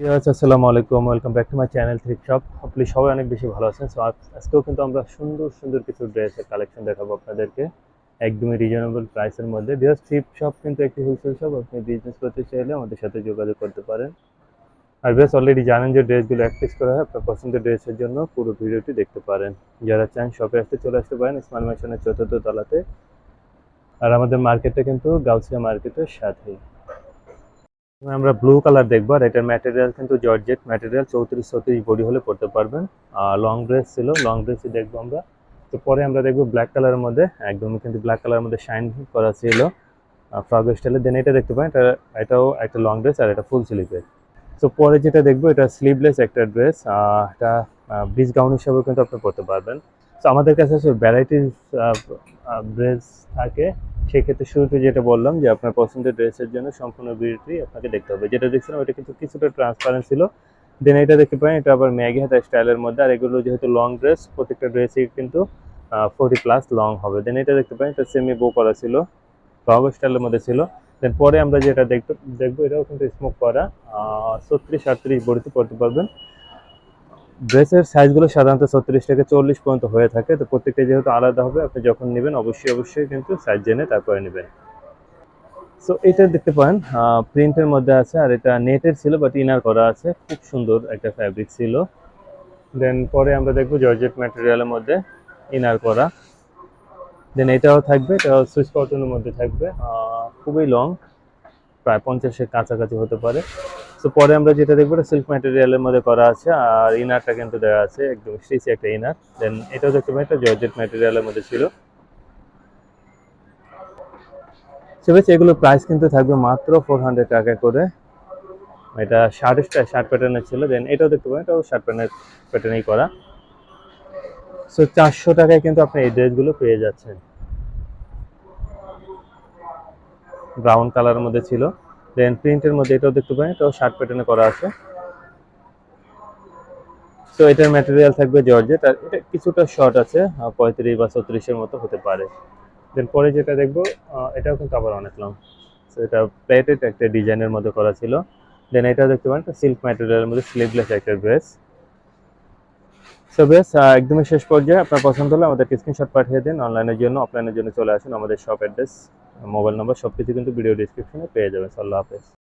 আসসালামু আলাইকুম welcome back to my channel thrift shop আপনি সবাই অনেক বেশি ভালো আছেন। সো আজকেও কিন্তু আমরা সুন্দর সুন্দর কিছু ড্রেসের কালেকশন দেখাবো আপনাদেরকে। একদমই রিজনেবল প্রাইসের মধ্যে। বিকজ থ্রিপ শপ কিন্তু একটি হোলসেল শপ আপনি বিজনেস করতে চাইলে আমাদের সাথে যোগাযোগ করতে পারেন। আর বেশ অলরেডি জানেন যে ড্রেসগুলো অ্যাক্টিস করা হয়, আপনার পছন্দের ড্রেসের জন্য পুরো ভিডিওটি দেখতে পারেন। যারা চান শপে আসতে চলে আসতে পারেন স্মার্ট মেশনের চতুর্থ তলাতে। আর আমাদের মার্কেটটা কিন্তু গাউসিয়া মার্কেটের সাথেই। আমরা ব্লু কালার দেখব, আর এটার ম্যাটেরিয়াল কিন্তু জর্জেট ম্যাটেরিয়াল চৌত্রিশ চৌত্রিশ বডি হলে পড়তে পারবেন। আর লং ড্রেস ছিল লং ড্রেসই দেখব আমরা। তো পরে আমরা দেখব ব্ল্যাক কালারের মধ্যে, একদমই কিন্তু ব্ল্যাক কালারের মধ্যে শাইন করা ছিল ফ্রক স্টাইলে দেন এটা দেখতে পারেন, এটা, এটাও একটা লং ড্রেস আর এটা ফুল স্লিভের তো পরে যেটা দেখব, এটা স্লিভলেস একটা ড্রেস এটা ব্রিজ গাউন হিসাবেও কিন্তু আপনি পড়তে পারবেন। তো আমাদের কাছে ভ্যারাইটিস ড্রেস থাকে। সেক্ষেত্রে শুরুতে যেটা বললাম যে আপনার পছন্দের ড্রেসের জন্য সম্পূর্ণ ভিডিওটি আপনাকে দেখতে হবে। যেটা দেখছিলাম এটা কিন্তু কিছুটা ট্রান্সপারেন্ট ছিল। দেন এটা দেখতে পারেন, এটা আবার ম্যাগি হাতা স্টাইলের মধ্যে। আর এগুলো যেহেতু লং ড্রেস প্রত্যেকটা ড্রেসই কিন্তু ফোর্টি প্লাস লং হবে। দেন এটা দেখতে পারেন, এটা সেমি বো করা ছিল ফ্রক স্টাইলের মধ্যে ছিল। দেন পরে আমরা যেটা দেখতে দেখব এটাও কিন্তু স্মোক করা। ছত্রিশ আটত্রিশ বড়িতে পড়তে পারবেন। ড্রেসের সাইজগুলো সাধারণত ছত্রিশ থেকে চল্লিশ পর্যন্ত হয়ে থাকে। তো প্রত্যেকটা যেহেতু আলাদা হবে, আপনি যখন নেবেন অবশ্যই অবশ্যই কিন্তু সাইজ জেনে তারপরে নেবেন। সো এটা দেখতে পারেন প্রিন্টের মধ্যে আছে আর এটা নেটের ছিল বাট ইনার করা আছে। খুব সুন্দর একটা ফ্যাব্রিক ছিল। দেন পরে আমরা দেখব জর্জেট ম্যাটেরিয়ালের মধ্যে ইনার করা। দেন এটাও থাকবে, এটাও সুইচ কটনের মধ্যে থাকবে। খুবই লং প্রায় পঞ্চাশের কাছাকাছি হতে পারে। তো পরে আমরা যেটা দেখব, এটা সিল্ক ম্যাটেরিয়ালের মধ্যে করা আছে, আর ইনারটা কিন্তু দেওয়া আছে, একদম স্টিচ একটা ইনার দেন এটাও দেখতে পাই এটা জর্জেট ম্যাটেরিয়ালের মধ্যে ছিল। সে এগুলোর প্রাইস কিন্তু থাকবে মাত্র ফোর হান্ড্রেড টাকা করে। এটা শার্ট শার্ট প্যাটার্নের ছিল। দেন এটাও দেখতে পাবেন এটাও শার্ট প্যাটার্নের প্যাটার্নেই করা। সো চারশো টাকায় কিন্তু আপনি এই ড্রেসগুলো পেয়ে যাচ্ছেন। ব্রাউন কালারের মধ্যে ছিল। দেন প্রিন্টের মধ্যে এটাও দেখতে পাবেন এটাও শার্ট প্যাটার্নে করা আছে। তো এটার ম্যাটেরিয়াল থাকবে জর্জেট আর এটা কিছুটা শর্ট আছে পঁয়ত্রিশ বা ছত্রিশের মতো হতে পারে। দেন পরে যেটা দেখব এটাও কিন্তু আবার অনেক লং সো এটা প্লেটেড একটা ডিজাইনের মধ্যে করা ছিল। দেন এটাও দেখতে পারেন সিল্ক ম্যাটেরিয়ালের মধ্যে স্লিভলেস একটা ড্রেস সো বেশ একদমই শেষ পর্যায়ে, আপনার পছন্দ হলে আমাদেরকে স্ক্রিনশট পাঠিয়ে দিন অনলাইনের জন্য অফলাইনের জন্য চলে আসুন আমাদের শপ অ্যাড্রেস মোবাইল নম্বর সব কিছু কিন্তু ভিডিও ডিসক্রিপশনে পেয়ে যাবেন। আল্লাহ হাফেজ।